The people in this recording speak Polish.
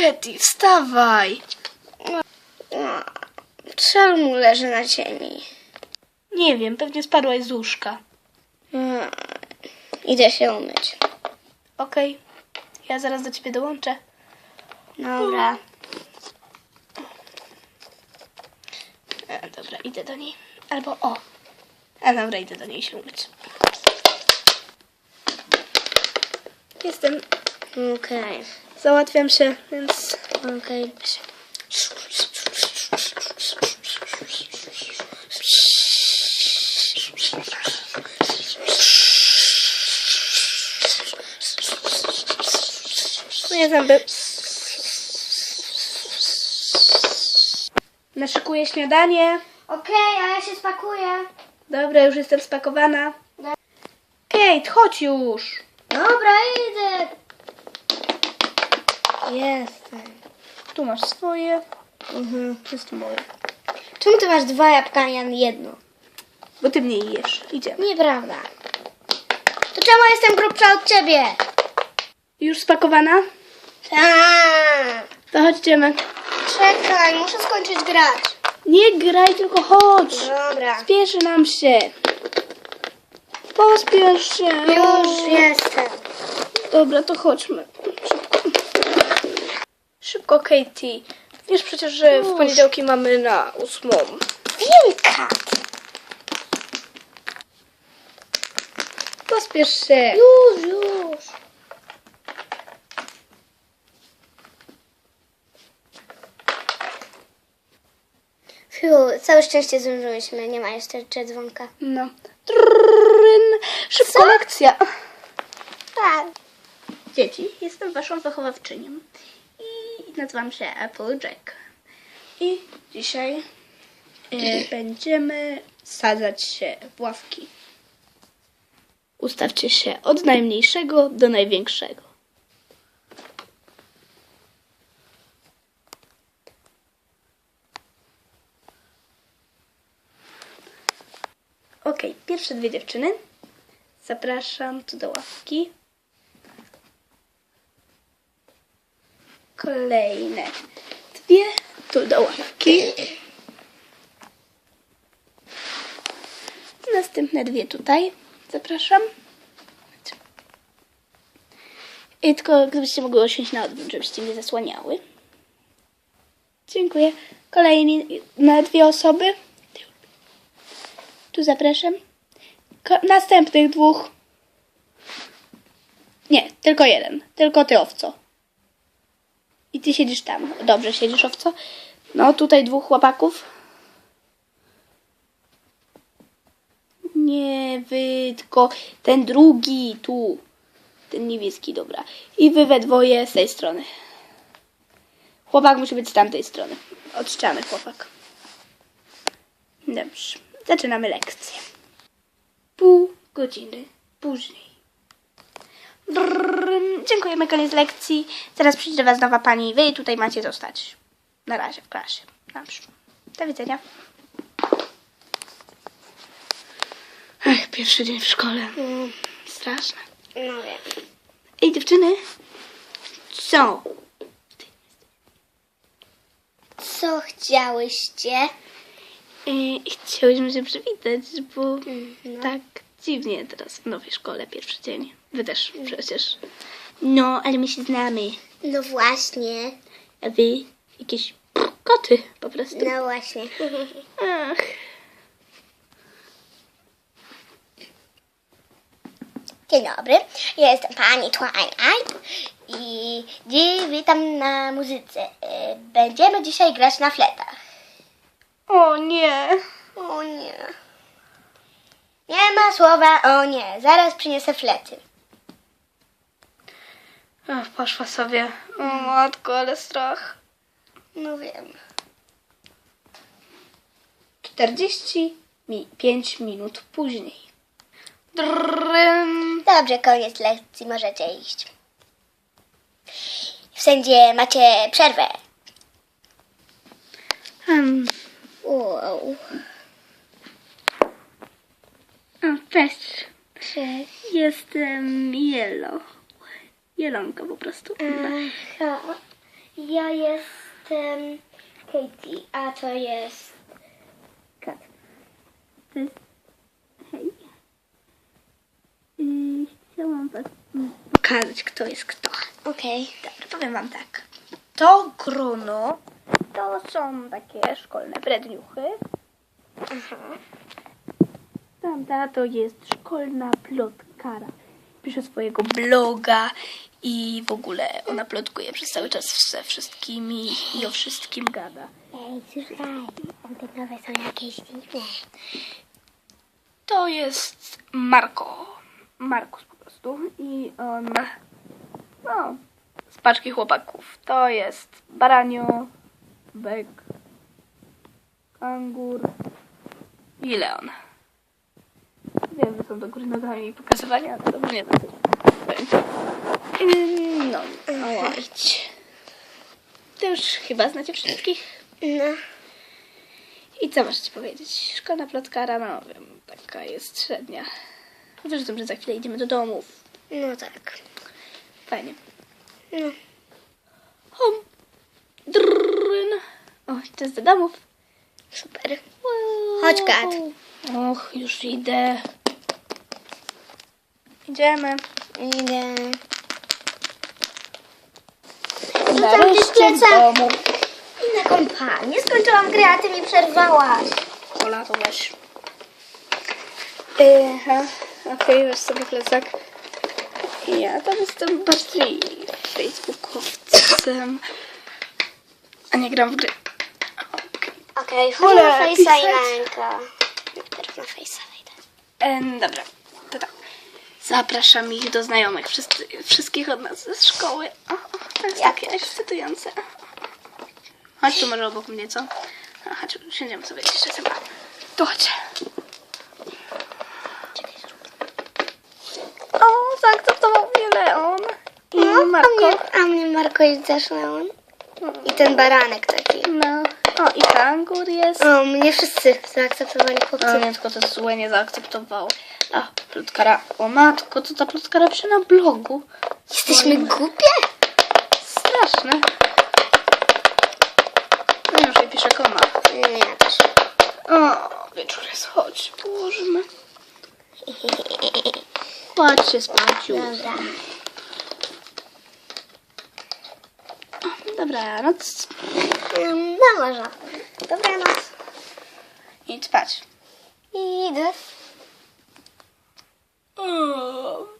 Katy, wstawaj. Czemu leży na ziemi? Nie wiem, pewnie spadłaś z łóżka. Mm, Idę się umyć. Okej, ja zaraz do ciebie dołączę. Dobra. E, dobra, idę do niej. Albo o. A dobra, idę do niej się umyć. Jestem. Okej. Załatwiam się, więc Okej. myję zęby. Naszykuję śniadanie. Okej, a ja się spakuję. Dobra, już jestem spakowana. Kate, chodź już. Dobra, idę. Jestem. Tu masz swoje, Mhm. to jest moje. Czemu ty masz dwa jabłka, a ja jedno? Bo ty mniej jesz. Idziemy. Nieprawda. To czemu jestem grubsza od ciebie? Już spakowana? Tak. To chodźmy. Czekaj, muszę skończyć grać. Nie graj, tylko chodź. Dobra. Spieszy nam się. Pospiesz się. Już jestem. Dobra, to chodźmy. Szybko. Katie. Wiesz przecież, że w poniedziałki mamy na ósmą. Wilka. Pospiesz się. Już, już. Fiu, całe szczęście zdążyłyśmy. Nie ma jeszcze dzwonka. No. Trrrryn. Szybko lekcja. Tak. Dzieci, jestem waszą wychowawczynią i nazywam się Applejack. I dzisiaj e, będziemy sadzać się w ławki. Ustawcie się od najmniejszego do największego. Ok, pierwsze dwie dziewczyny. Zapraszam tu do ławki. Kolejne dwie tu do ławki. Następne dwie tutaj. Zapraszam. I tylko gdybyście mogły osiąść na odwrót, żebyście mnie zasłaniały. Dziękuję. Kolejne dwie osoby. Tu zapraszam. Ko- następnych dwóch. Nie, tylko jeden. Tylko ty, owco. I ty siedzisz tam. Dobrze siedzisz, owco. No, tutaj dwóch chłopaków. Nie, wy, tylko ten drugi, tu. Ten niebieski, dobra. I wy we dwoje z tej strony. Chłopak musi być z tamtej strony. Od ściany chłopak. Dobrze. Zaczynamy lekcję. Pół godziny później. Brrr, dziękujemy, koniec lekcji. Zaraz przyjdzie do Was nowa pani. Wy tutaj macie zostać. Na razie w klasie. Dobrze. Do widzenia. Ech, pierwszy dzień w szkole. Mm, Straszne. No wiem. Ej, dziewczyny. Co? Co chciałyście? Ej, chciałyśmy się przywitać, bo no. tak dziwnie teraz w nowej szkole, pierwszy dzień. Wy też przecież. No, ale my się znamy. No właśnie. A wy jakieś koty po prostu. No właśnie. Ach. Dzień dobry, ja jestem pani Twilight i dziś witam na muzyce. E, Będziemy dzisiaj grać na fletach. O nie. O nie. Nie ma słowa o nie. Zaraz przyniosę flety. Ach, poszła sobie. O matko, ale strach. No wiem. 45 minut później. Drrrym. Dobrze, koniec lekcji, możecie iść. W sędzie macie przerwę. Hmm. Wow. O, cześć. Cześć. Jestem Jelo. Jelonka po prostu. Aha. Ja jestem Katie, a to jest Kat. To jest... Hej. Chciałam was mm, pokazać, kto jest kto. Okej. Dobra, powiem wam tak. To grono to są takie szkolne bredniuchy. Tamta to jest szkolna plotkara. Pisze swojego bloga i w ogóle ona plotkuje przez cały czas ze wszystkimi i o wszystkim gada. Ej, słuchaj, te nowe są jakieś dziwne. To jest Marko. Markus po prostu. I on. No. Z paczki chłopaków. To jest Baranio, Bek, Kangur i Leon. Wiem, że są do góry nogami pokazywania, ale to nie wiem. Ym, No, o, idź. To już chyba znacie wszystkich. No. I co możecie powiedzieć? Szkolna plotkara, no wiem, taka jest średnia. Tym, że za chwilę idziemy do domów. No tak. Fajnie. No. Hom. Drrryn. O, to jest do domów. Super. Chodź, Kat. Och, już idę. Idziemy. Idę. Nareszcie w plecak? domu. I na kompanię. Skończyłam grę, a ty mi przerwałaś. Ola, to weź. Aha, okej, weź sobie plecak. Ja tam jestem bardziej facebookowcem. A nie gram w gry. Okej. Wolę na Face'a i. Lenka. Najpierw na Face'a wejdę. Em, dobra, to tak. Zapraszam ich do znajomych, wszyscy, wszystkich od nas ze szkoły. O, to jest Ja takie ekscytujące. Chodź tu może obok mnie, co? A, chodź, siędziemy sobie gdzieś czasem. Tu chodź. O, zaakceptował mnie Leon. I No, Marko. A mnie, a mnie Marko jest też Leon. I ten baranek taki. No. O, i Kangur jest. O, mnie wszyscy zaakceptowali A chłopcy. mnie tylko to złe nie zaakceptował. A, plotkara. O matko, co ta plotkara pisze na blogu? Jesteśmy głupie? Straszne. No już jej pisze koma. Nie. O, wieczór jest, chodź, położymy. Chodź się spać już. Dobra. Dobranoc. No może. Dobranoc. Idź spać. Idę. O,